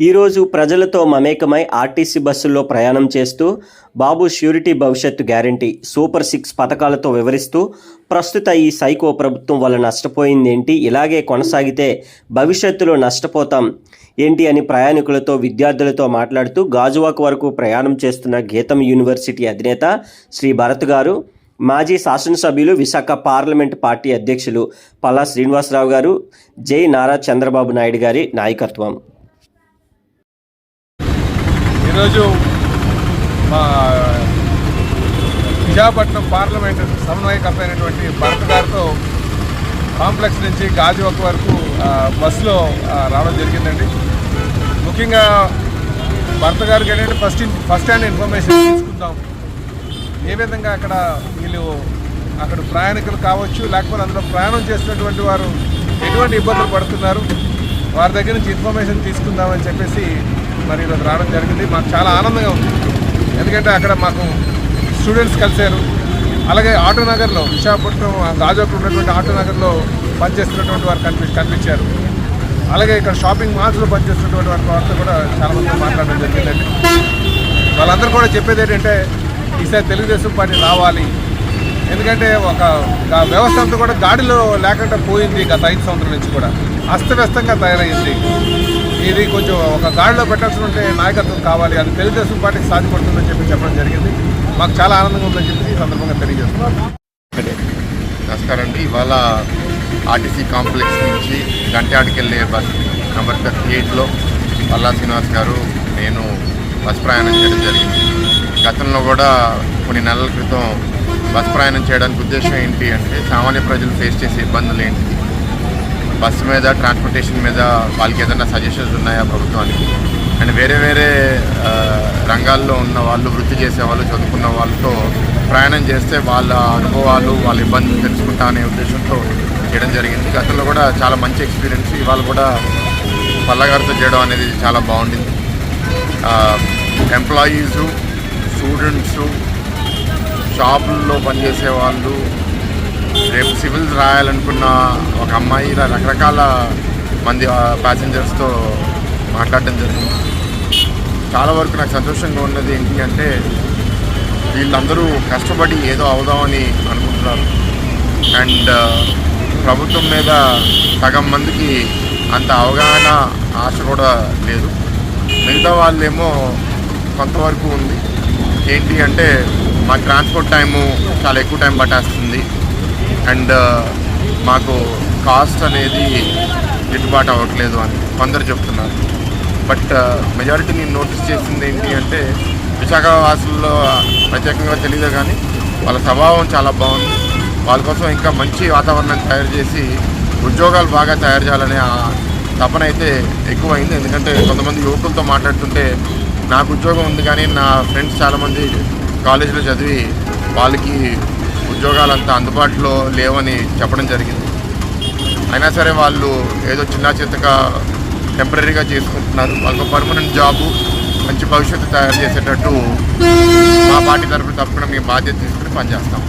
ఈరోజు ప్రజలతో మమేకమై ఆర్టీసీ బస్సుల్లో ప్రయాణం చేస్తూ బాబు ష్యూరిటీ భవిష్యత్తు గ్యారంటీ సూపర్ సిక్స్ పథకాలతో వివరిస్తూ ప్రస్తుత ఈ సైకో ప్రభుత్వం వల్ల నష్టపోయిందేంటి ఇలాగే కొనసాగితే భవిష్యత్తులో నష్టపోతాం ఏంటి అని ప్రయాణికులతో విద్యార్థులతో మాట్లాడుతూ గాజువాక్ వరకు ప్రయాణం చేస్తున్న గీతం యూనివర్సిటీ అధినేత శ్రీ భరత్ గారు మాజీ శాసనసభ్యులు విశాఖ పార్లమెంట్ పార్టీ అధ్యక్షులు పల్లా శ్రీనివాసరావు గారు జై నారా చంద్రబాబు నాయుడు గారి నాయకత్వం. ఈరోజు మా విశాఖపట్నం పార్లమెంట్ సమన్వయకర్త అయినటువంటి భరత్ గారితో కాంప్లెక్స్ నుంచి గాజువాక వరకు బస్సులో రావడం జరిగిందండి. ముఖ్యంగా భర్త గారికి ఏంటంటే ఫస్ట్ ఫస్ట్ హ్యాండ్ ఇన్ఫర్మేషన్ తీసుకుందాం. ఏ విధంగా అక్కడ వీళ్ళు అక్కడ ప్రయాణికులు కావచ్చు లేకపోతే అందులో ప్రయాణం చేస్తున్నటువంటి వారు ఎటువంటి ఇబ్బందులు పడుతున్నారు వారి దగ్గర నుంచి ఇన్ఫర్మేషన్ తీసుకుందామని చెప్పేసి మరి ఈరోజు రావడం జరిగింది. మాకు చాలా ఆనందంగా ఉంది. ఎందుకంటే అక్కడ మాకు స్టూడెంట్స్ కలిశారు. అలాగే ఆటోనగర్లో విశాఖపట్నం గాజోకు ఉన్నటువంటి ఆటోనగర్లో పనిచేస్తున్నటువంటి వారు కనిపి కనిపించారు. అలాగే ఇక్కడ షాపింగ్ మాల్స్లో పనిచేస్తున్నటువంటి వారి వారితో కూడా చాలామంది మాట్లాడడం జరిగిందండి. వాళ్ళందరూ కూడా చెప్పేది ఏంటంటే ఈసారి తెలుగుదేశం పార్టీ రావాలి. ఎందుకంటే ఒక వ్యవస్థ అంతా కూడా గాడిలో లేకుండా పోయింది గత ఐదు సంవత్సరాల నుంచి కూడా. అస్తవ్యస్తంగా తయారైంది. ఇది కొంచెం ఒక గాడిలో పెట్టాల్సిన ఉంటే నాయకత్వం కావాలి. అది తెలుగుదేశం పార్టీకి సాధ్యపడుతుందని చెప్పి చెప్పడం జరిగింది. మాకు చాలా ఆనందంగా ఉందని చెప్పి ఈ సందర్భంగా తెలియజేస్తున్నాం. నమస్కారం అండి ఇవాళ ఆర్టీసీ కాంప్లెక్స్ నుంచి గంట్యాడికి వెళ్ళే బస్ నెంబర్ థర్టీ ఎయిట్లో పల్లా శ్రీనివాస్ గారు నేను బస్ ప్రయాణం చేయడం జరిగింది. గతంలో కూడా కొన్ని నెలల క్రితం బస్ ప్రయాణం చేయడానికి ఉద్దేశం ఏంటి అంటే సామాన్య ప్రజలు ఫేస్ చేసే ఇబ్బందులు ఏంటి? బస్సు మీద ట్రాన్స్పోర్టేషన్ మీద వాళ్ళకి ఏదైనా సజెషన్స్ ఉన్నాయా ప్రభుత్వానికి? అండ్ వేరే వేరే రంగాల్లో ఉన్న వాళ్ళు వృత్తి చేసే వాళ్ళు చదువుకున్న వాళ్ళతో ప్రయాణం చేస్తే వాళ్ళ అనుభవాలు వాళ్ళ ఇబ్బందులు తెలుసుకుంటా అనే ఉద్దేశంతో చేయడం జరిగింది. గతంలో కూడా చాలా మంచి ఎక్స్పీరియన్స్ ఇవాళ కూడా పల్లగారితో చేయడం అనేది చాలా బాగుండింది. ఎంప్లాయీసు స్టూడెంట్సు షాపుల్లో పనిచేసే వాళ్ళు సివిల్స్ రాయాలనుకున్న ఒక అమ్మాయి ఇలా రకరకాల మంది ప్యాసింజర్స్తో మాట్లాడడం జరిగింది. చాలా వరకు నాకు సంతోషంగా ఉన్నది ఏంటి అంటే వీళ్ళందరూ కష్టపడి ఏదో అవుదామని అనుకుంటున్నారు. అండ్ ప్రభుత్వం మీద సగం మందికి అంత అవగాహన ఆశ కూడా లేదు. మిగతా వాళ్ళేమో కొంతవరకు ఉంది. ఏంటి అంటే మా ట్రాన్స్పోర్ట్ టైము చాలా ఎక్కువ టైం పట్టేస్తుంది. అండ్ మాకు కాస్ట్ అనేది గిట్టుబాటు అవ్వట్లేదు అని కొందరు చెప్తున్నారు. బట్ మెజారిటీ నేను నోటీస్ చేసింది ఏంటి అంటే విశాఖ వాసుల్లో ప్రత్యేకంగా తెలియదు కానీ వాళ్ళ స్వభావం చాలా బాగుంది. వాళ్ళ కోసం ఇంకా మంచి వాతావరణం తయారు చేసి ఉద్యోగాలు బాగా తయారు చేయాలనే ఆ తపన అయితే ఎక్కువైంది. ఎందుకంటే కొంతమంది యువకులతో మాట్లాడుతుంటే నాకు ఉద్యోగం ఉంది కానీ నా ఫ్రెండ్స్ చాలామంది కాలేజీలో చదివి వాళ్ళకి ఉద్యోగాలు అంత అందుబాటులో లేవని చెప్పడం జరిగింది. అయినా సరే వాళ్ళు ఏదో చిన్న చిత్తగా టెంపరీగా చేసుకుంటున్నారు. వాళ్ళకు పర్మనెంట్ జాబు మంచి భవిష్యత్తు తయారు చేసేటట్టు మా పార్టీ తరఫున తప్పకుండా మేము బాధ్యత తీసుకుని పనిచేస్తాం.